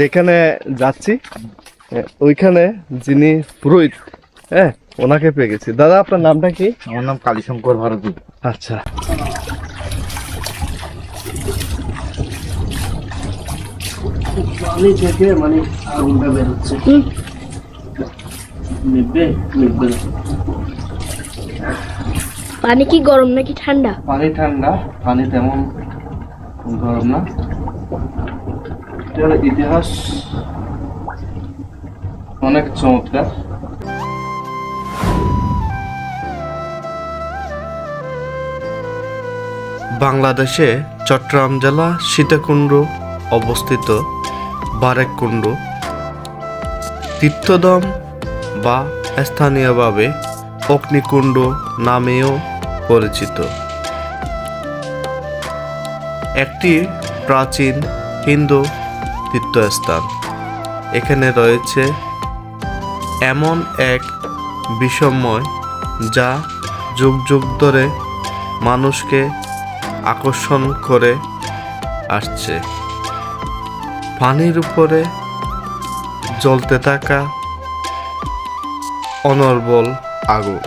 যেখানে যাচ্ছি ওইখানে যিনি পুরোহিত হ্যাঁ ওনাকে পেয়ে গেছি। দাদা আপনার নামটা কি? আমার নাম কালীশঙ্কর ভারতী। আচ্ছা। পানি থেকে মানে আগুনটা বেরোচ্ছে। নিবে নিবে পানি কি গরম নাকি ঠান্ডা? পানি ঠান্ডা পানি তেমন গরম না। এটার ইতিহাস অনেক চমৎকার। বাংলাদেশে চট্টগ্রাম জেলা সীতাকুণ্ড অবস্থিত বারেককুণ্ড তীর্থদম বা স্থানীয়ভাবে অগ্নিকুণ্ড নামেও পরিচিত। একটি প্রাচীন হিন্দু তীর্থস্থান এখানে রয়েছে এমন এক বিষময় যা যুগ যুগ ধরে মানুষকে আকর্ষণ করে আসছে। পানির উপরে জ্বলতে থাকা অনর্বল আগুন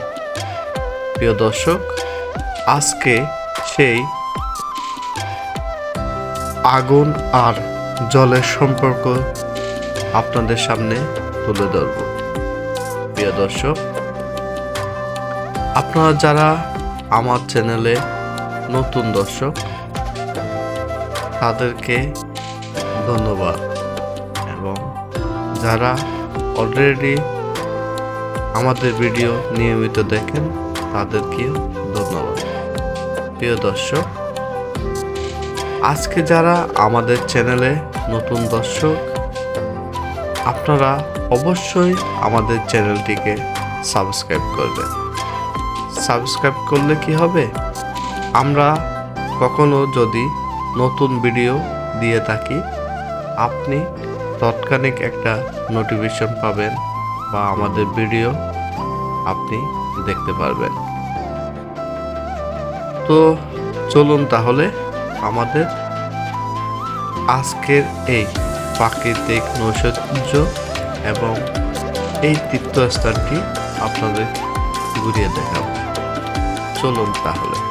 প্রিয় দর্শক, আজকে সেই আগুন আর জলের সম্পর্ক আপনাদের সামনে তুলে ধরব। প্রিয় দর্শক, আপনারা যারা আমার চ্যানেলে নতুন দর্শক, তাদেরকে ধন্যবাদ। এবং যারা অলরেডি আমাদের ভিডিও নিয়মিত দেখেন, তাদেরকেও ধন্যবাদ। প্রিয় দর্শক আজকে যারা আমাদের চ্যানেলে নতুন দর্শক, আপনারা অবশ্যই আমাদের চ্যানেলটিকে সাবস্ক্রাইব করবেন। সাবস্ক্রাইব করলে কি হবে? আমরা কখনো যদি নতুন ভিডিও দিয়ে থাকি, আপনি তৎক্ষণিক একটা নোটিফিকেশন পাবেন বা আমাদের ভিডিও আপনি দেখতে পারবেন। তো চলুন তাহলে আমাদের আজকের এই প্রাকৃতিক নৈসর্য এবং এই তীর্থস্থানটি আপনাদের ঘুরিয়ে দেখাব। চলুন তাহলে।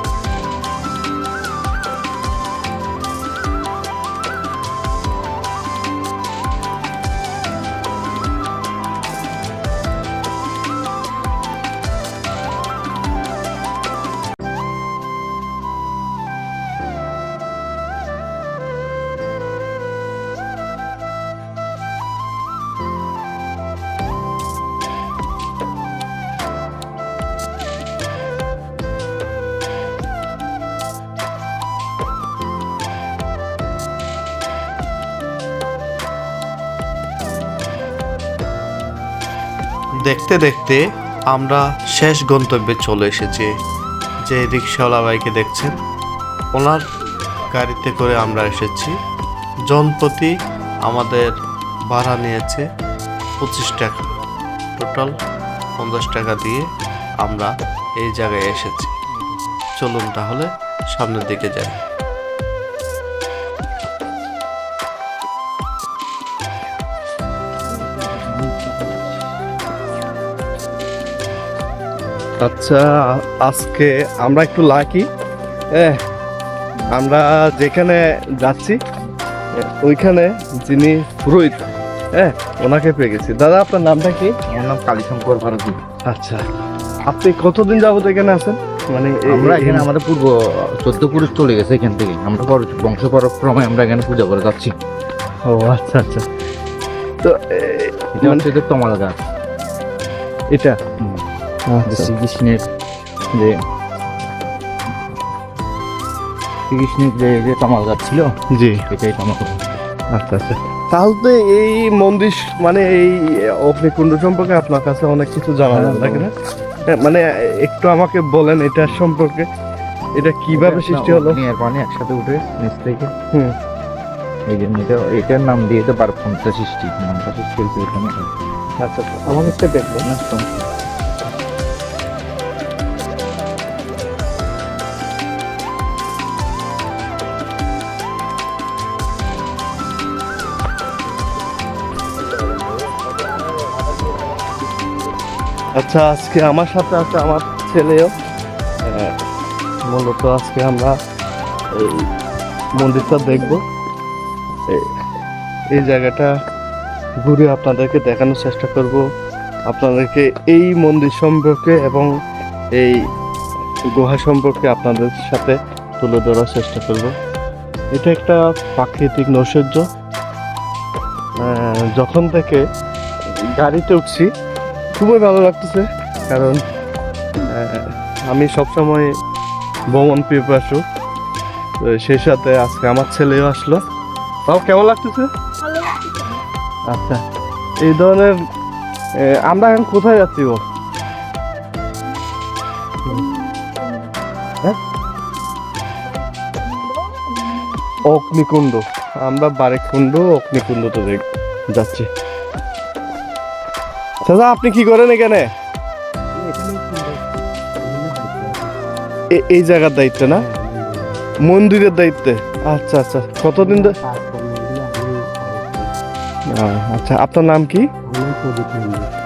দেখতে দেখতে আমরা শেষ গন্তব্যে চলে এসেছি। যে রিক্সাওয়ালা ভাইকে দেখছেন, ওনার গাড়িতে করে আমরা এসেছি। জনপ্রতি আমাদের ভাড়া নিয়েছে পঁচিশ টাকা। টোটাল পঞ্চাশ টাকা দিয়ে আমরা এই জায়গায় এসেছি। চলুন তাহলে সামনের দিকে যাই। আচ্ছা আজকে আমরা একটু লাকি। আমরা যেখানে যাচ্ছি ওইখানে যিনি পুরোহিত হ্যাঁ ওনাকে পেয়ে গেছি। দাদা আপনার নামটা কি? আমার নাম কালীশঙ্কর ভারতী। আচ্ছা আপনি কতদিন যাবত এখানে আছেন? মানে আমরা এখানে আমাদের পূর্ব চোদ্দ পুরুষ চলে গেছে এখান থেকে। আমরা পর বংশ পরক্রমে আমরা এখানে পূজা করে যাচ্ছি। ও আচ্ছা আচ্ছা। তো এটা মানে হচ্ছে তমাল গাছ। এটা? যে আচ্ছা। শ্রীকৃষ্ণের যে শ্রীকৃষ্ণের যে যে গাছ ছিল জি। এটাই গাছ। আচ্ছা আচ্ছা। তাহলে তো এই মন্দির মানে এই অগ্নিকুণ্ড সম্পর্কে আপনার কাছে অনেক কিছু জানা হ্যাঁ, যাবে না? হ্যাঁ, মানে একটু আমাকে বলেন এটার সম্পর্কে এটা কীভাবে সৃষ্টি হলো? আর পানি একসাথে উঠে নিচ থেকে। হুম। এই জন্য এটা এটার নাম দিয়ে তো বারপন্থা সৃষ্টি নামটা সৃষ্টি হয়েছে এখানে। আচ্ছা আচ্ছা। আমাকে একটা দেখবেন একদম। আচ্ছা আজকে আমার সাথে আছে আমার ছেলেও। মূলত আজকে আমরা এই মন্দিরটা দেখব। এই- জায়গাটা ঘুরে আপনাদেরকে দেখানোর চেষ্টা করব। আপনাদেরকে এই মন্দির সম্পর্কে এবং এই গুহা সম্পর্কে আপনাদের সাথে তুলে ধরার চেষ্টা করব। এটা একটা প্রাকৃতিক আহ, যখন থেকে গাড়িতে উঠছি খুবই ভালো লাগতেছে কারণ আমি সবসময় ভ্রমণ পিপাসু। তো সেই সাথে আজকে আমার ছেলেও আসলো। তাও কেমন লাগতেছে? আচ্ছা এই ধরনের আমরা এখন কোথায় যাচ্ছি ও হ্যাঁ? অগ্নিকুণ্ড। আমরা বারেকুণ্ড অগ্নিকুণ্ডতে দেখ- যাচ্ছি। দাদা আপনি কি করেন এখানে? এই জায়গার দায়িত্বে না? মন্দিরের দায়িত্বে। আচ্ছা আচ্ছা। কতদিন আচ্ছা আপনার নাম কি?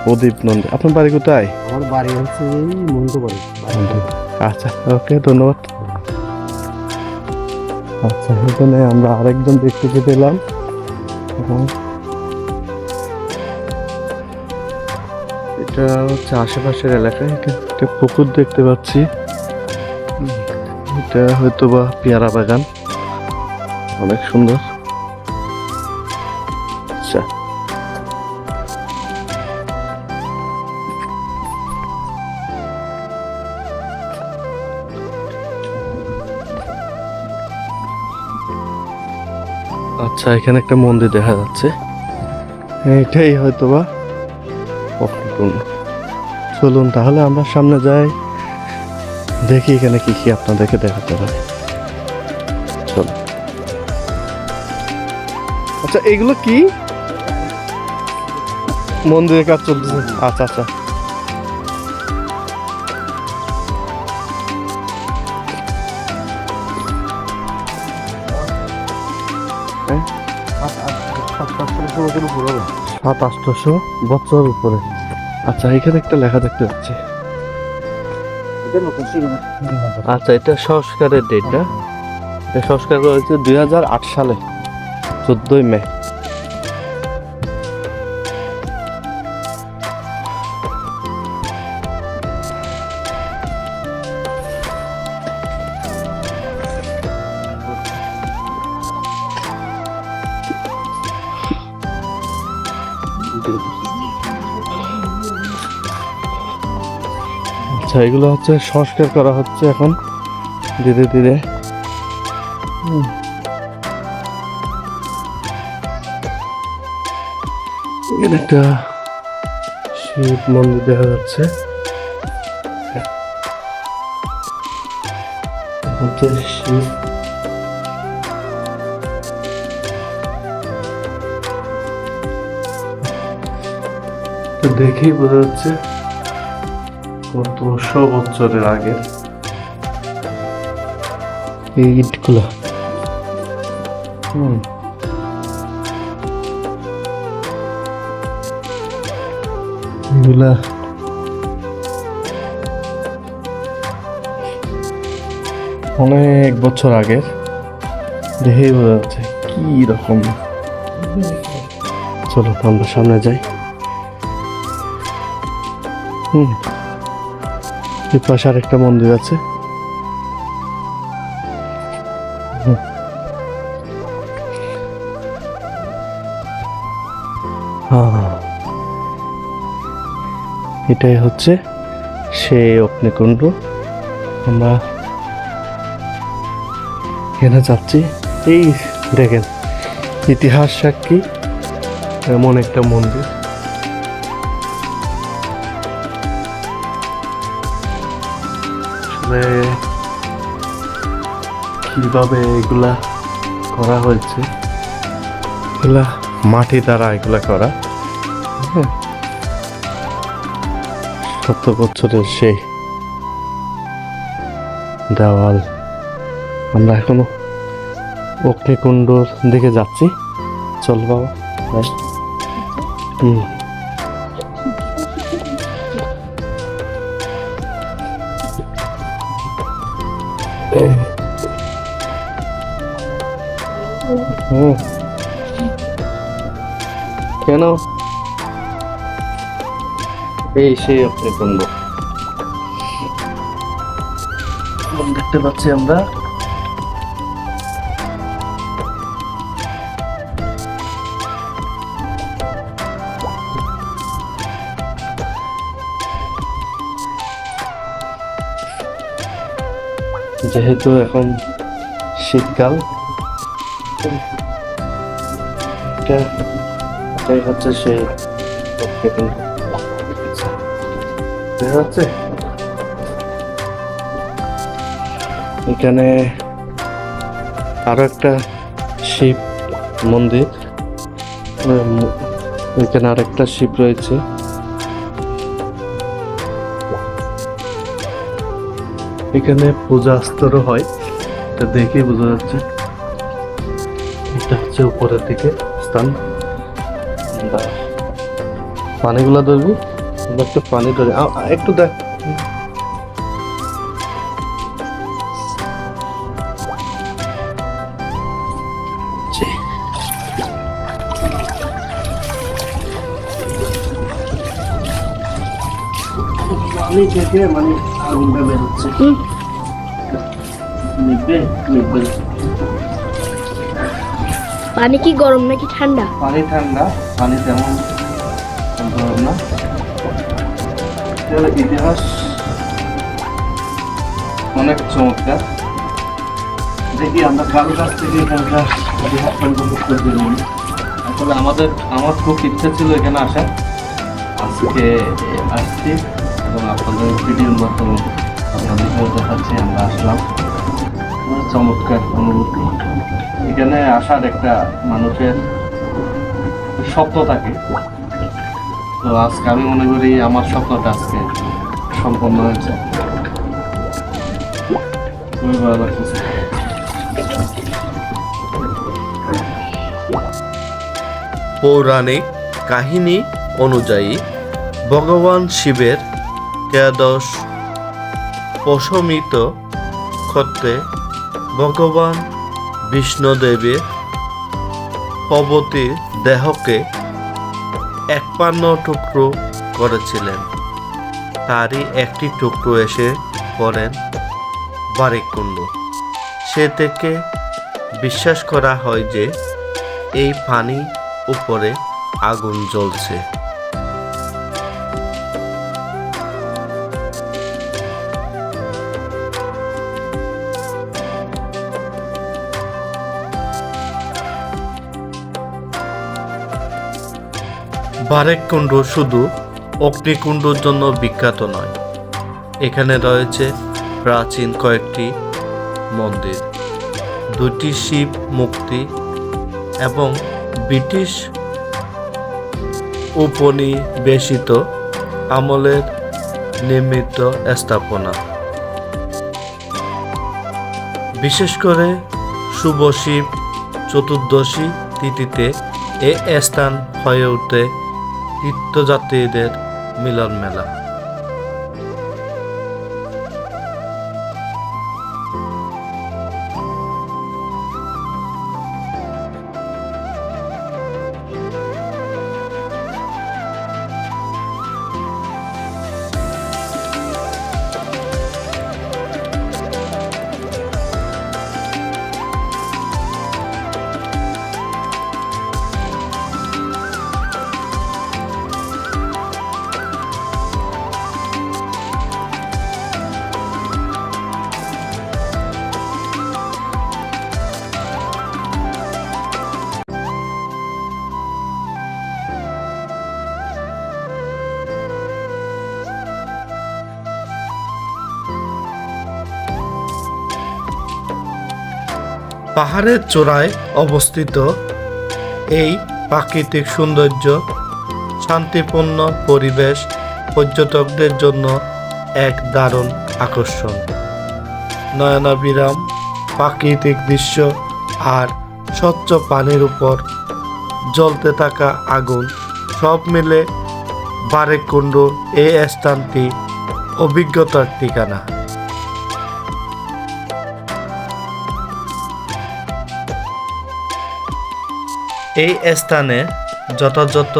প্রদীপ নন্দী। আপনার বাড়ি কোথায়? আমার বাড়ি হচ্ছে এই আচ্ছা ওকে ধন্যবাদ। আচ্ছা এখানে আমরা আরেকজন ব্যক্তিকে পেলাম। এবং এটা হচ্ছে আশেপাশের এলাকায় একটা পুকুর দেখতে পাচ্ছি। এটা হয়তো বা পেয়ারা বাগান। অনেক সুন্দর। আচ্ছা। আচ্ছা এখানে একটা মন্দির দেখা যাচ্ছে। এটাই হয়তো বা চলুন তাহলে আমরা সামনে যাই দেখি এখানে কি কি আপনাদেরকে দেখাতে পারি চলো আচ্ছা এগুলো কি মন্দিরের কাজ চলতেছে আচ্ছা আচ্ছা সাত আটশোশো বছর উপরে আচ্ছা এখানে একটা লেখা দেখতে পাচ্ছি। আচ্ছা এটা সংস্কারের ডেট না? এটা সংস্কার করা হয়েছে দুই হাজার আট সালে চোদ্দই মে। আচ্ছা এগুলো হচ্ছে সংস্কার করা হচ্ছে এখন। ধীরে ধীরে। একটা শিব মন্দির দেখা যাচ্ছে। শিব। দেখেই বোঝা যাচ্ছে কত বছরের আগের এই ইটগুলো হুম। এগুলা অনেক বছর আগের। দেখেই বোঝা যাচ্ছে কি রকম। চলো আমরা সামনে যাই। হুম। এই পাশে আরেকটা মন্দির আছে। এটাই হচ্ছে সেই অগ্নিকুণ্ড। আমরা এখানে যাচ্ছি। এই দেখেন, ইতিহাস সাক্ষী, এমন একটা মন্দির। আসলে কীভাবে এগুলা করা হয়েছে? এগুলা মাটি দ্বারা এগুলা করা। শত বছরের সেই দেওয়াল। আমরা এখনও অগ্নিকুণ্ডর দিকে যাচ্ছি। চল বাবা হুম। হুম। কেন? এই সেই আপনি বন্ধু। দেখতে পাচ্ছি আমরা। যেহেতু এখন শীতকাল এটা এটাই হচ্ছে সেই যাচ্ছে। এখানে আরও একটা শিব মন্দির। এখানে আরেকটা শিব রয়েছে। এখানে পূজা স্তরও হয়, এটা দেখেই বোঝা যাচ্ছে। হচ্ছে উপরের দিকে স্থান। পানিগুলা ধরবি একটু পানি ধরে। একটু দেখ। পানি থেকে মানে আগুনটা বেরোচ্ছে নিবে নিবে। পানি কি গরম নাকি ঠান্ডা? পানি ঠান্ডা, পানি তেমন গরম না। ইতিহাস অনেক চমৎকার। দেখি আমরা কারও কাছ থেকে ইতিহাস নিলাম আসলে আমাদের, আমার খুব ইচ্ছা ছিল এখানে আসার আজকে আসছি এবং আপনাদের ভিডিওর মাধ্যমে আপনাদেরকেও দেখাচ্ছি, আমরা আসলাম। চমৎকার অনুভূতি। এখানে আসার একটা মানুষের স্বপ্ন থাকে তো আজকে আমি মনে করি আমার স্বপ্নটা আজকে সম্পন্ন হয়েছে। পৌরাণিক কাহিনী অনুযায়ী ভগবান শিবের ত্রয়োদশ পশমিত ক্ষত্রে ভগবান বিষ্ণুদেবের পবতীর দেহকে একপান্ন টুকরো করেছিলেন। তারই একটি টুকরো এসে পড়েন বারিকুণ্ড। সে থেকে বিশ্বাস করা হয় যে, এই পানি উপরে আগুন জ্বলছে। বারেককুণ্ড শুধু অগ্নিকুণ্ডর জন্য বিখ্যাত নয়। এখানে রয়েছে প্রাচীন কয়েকটি মন্দির দুটি শিব মুক্তি এবং ব্রিটিশ উপনিবেশিত আমলের নির্মিত স্থাপনা। বিশেষ করে শুভ শিব চতুর্দশী তিথিতে এ স্থান হয়ে ওঠে তীর্থযাত্রীদের মিলন মেলা পাহাড়ের চূড়ায় অবস্থিত। এই প্রাকৃতিক সৌন্দর্য শান্তিপূর্ণ পরিবেশ পর্যটকদের জন্য এক দারুণ আকর্ষণ। নয়নাবিরাম প্রাকৃতিক দৃশ্য আর স্বচ্ছ পানির উপর জ্বলতে থাকা আগুন সব মিলে বারেকুণ্ড এই স্থানটি অভিজ্ঞতার ঠিকানা। এই স্থানে যথাযথ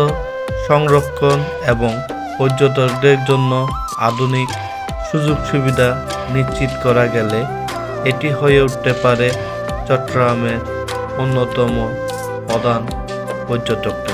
সংরক্ষণ এবং পর্যটকদের জন্য আধুনিক সুযোগ সুবিধা নিশ্চিত করা গেলে এটি হয়ে উঠতে পারে চট্টগ্রামের অন্যতম প্রধান পর্যটক।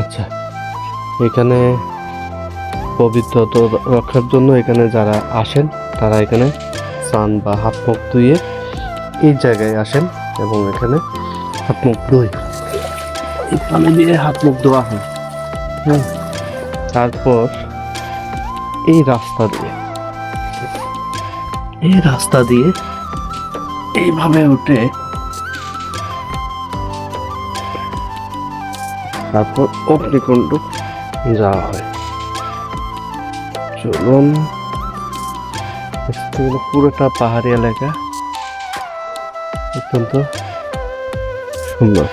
আচ্ছা। এখানে পবিত্রতা রক্ষার জন্য এখানে যারা আসেন, তারা এখানে স্নান বা হাত মুখ ধুয়ে এই জায়গায় আসেন এবং এখানে হাত মুখ ধুই এই পানি দিয়ে হাত মুখ ধোয়া হয়। হ্যাঁ। তারপর এই রাস্তা দিয়ে, এই রাস্তা দিয়ে এইভাবে উঠে তারপর অগ্নিকুণ্ড যাওয়া হয়। চলুন। পুরোটা পাহাড়ি এলাকা অত্যন্ত সুন্দর।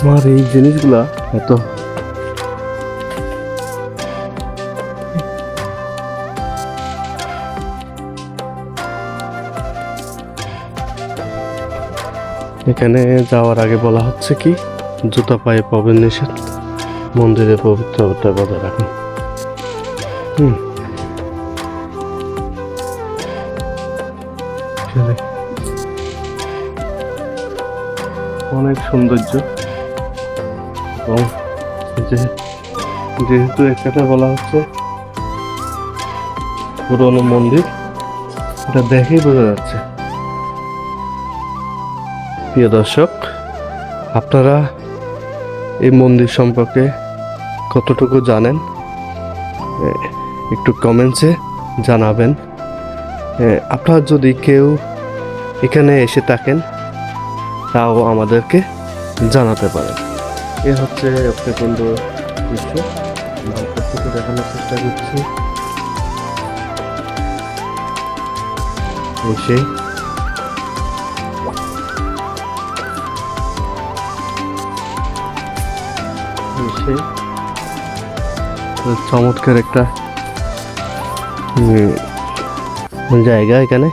আমার এই জিনিসগুলা এত এখানে যাওয়ার আগে বলা হচ্ছে কি, জুতা পায়ে পাবেন নিষেধ, মন্দিরে পবিত্রতা বজায় রাখুন। হুম। অনেক সৌন্দর্য। এবং যেহেতু এখানে বলা হচ্ছে পুরনো মন্দির, এটা দেখেই বোঝা যাচ্ছে। প্রিয় দর্শক, আপনারা এই মন্দির সম্পর্কে কতটুকু জানেন একটু কমেন্টসে জানাবেন। আপনারা যদি কেউ এখানে এসে থাকেন, তাও আমাদেরকে জানাতে পারেন। এ হচ্ছে অক্ষয়কুণ্ড দৃশ্য। দেখানোর চেষ্টা করছি। সেই চমৎকার একটা জায়গা এখানে।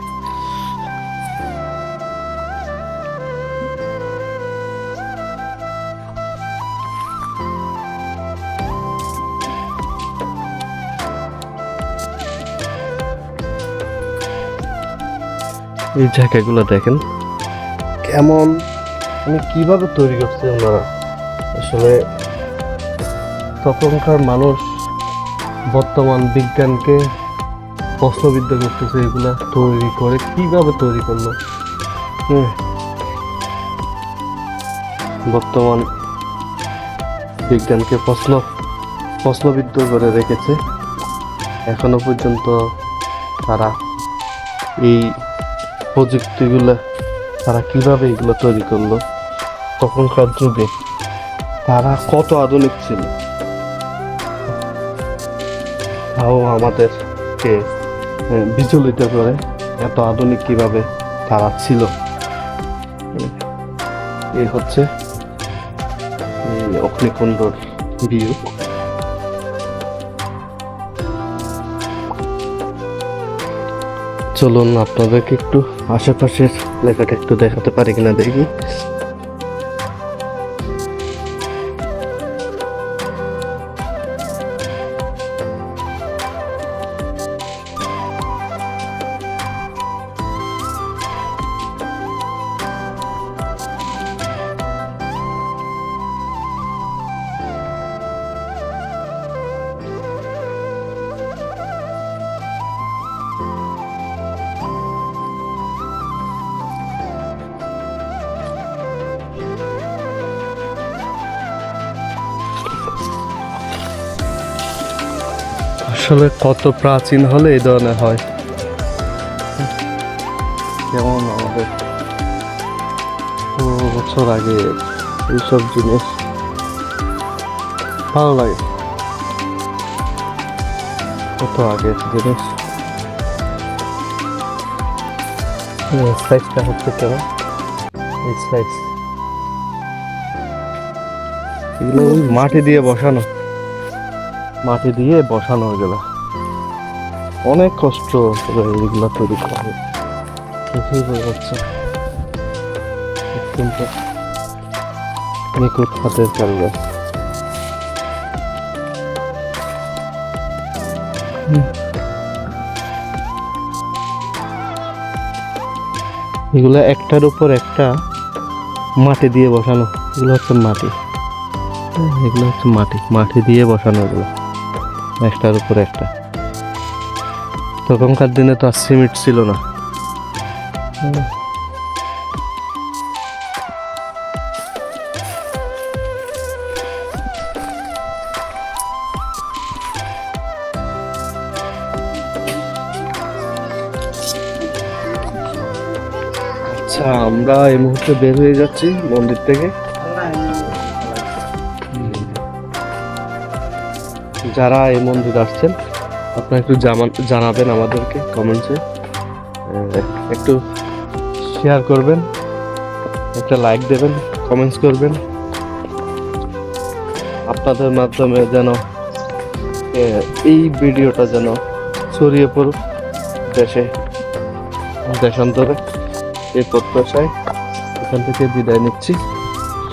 এই জায়গাগুলো দেখেন কেমন মানে কীভাবে তৈরি করছে ওনারা আসলে তখনকার মানুষ বর্তমান বিজ্ঞানকে প্রশ্নবিদ্ধ করতেছে এগুলো তৈরি করে, কীভাবে তৈরি করল? বর্তমান বিজ্ঞানকে প্রশ্ন, প্রশ্নবিদ্ধ করে রেখেছে। এখনও পর্যন্ত তারা এই প্রযুক্তিগুলো, তারা কীভাবে এগুলো তৈরি করল? তখনকার যুগে তারা কত আধুনিক ছিল? তাও আমাদেরকে বিচলিত করে এত আধুনিক কীভাবে তারা ছিল? এই হচ্ছে অগ্নিকুণ্ডর ভিউ। চলুন আপনাদেরকে একটু আশেপাশের লেখাটা একটু দেখাতে পারি কিনা দেখি। কত প্রাচীন হলে এই ধরনের হয়? যেমন আমাদের পনেরো বছর আগে এইসব জিনিস ভালো লাগে। কত আগের জিনিস। সাইজটা হচ্ছে কেমন? এই সাইজ এগুলো মাটি দিয়ে বসানো। মাটি দিয়ে বসানো এগুলো। অনেক কষ্ট এগুলো তৈরি করা হয়। অত্যন্ত হাতের হুম। এগুলো একটার উপর একটা মাটি দিয়ে বসানো। এগুলো হচ্ছে মাটি। এগুলো হচ্ছে মাটি। মাটি দিয়ে বসানো এগুলো। একটার উপর একটা। তখনকার দিনে তো আর সিমেন্ট ছিল না। আচ্ছা আমরা এই মুহূর্তে বের হয়ে যাচ্ছি মন্দির থেকে। যারা এই মন্দির আসছেন আপনারা একটু জানাবেন আমাদেরকে কমেন্টসে একটু শেয়ার করবেন, একটা লাইক দেবেন কমেন্টস করবেন। আপনাদের মাধ্যমে যেন এই ভিডিওটা যেন ছড়িয়ে পড়ুক দেশে দেশান্তরে এই প্রত্যাশায় এখান থেকে বিদায় নিচ্ছি।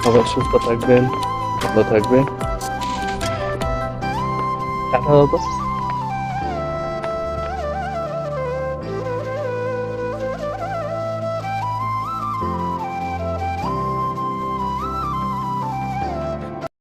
সবাই সুস্থ থাকবেন, ভালো থাকবেন। টাটা বাবা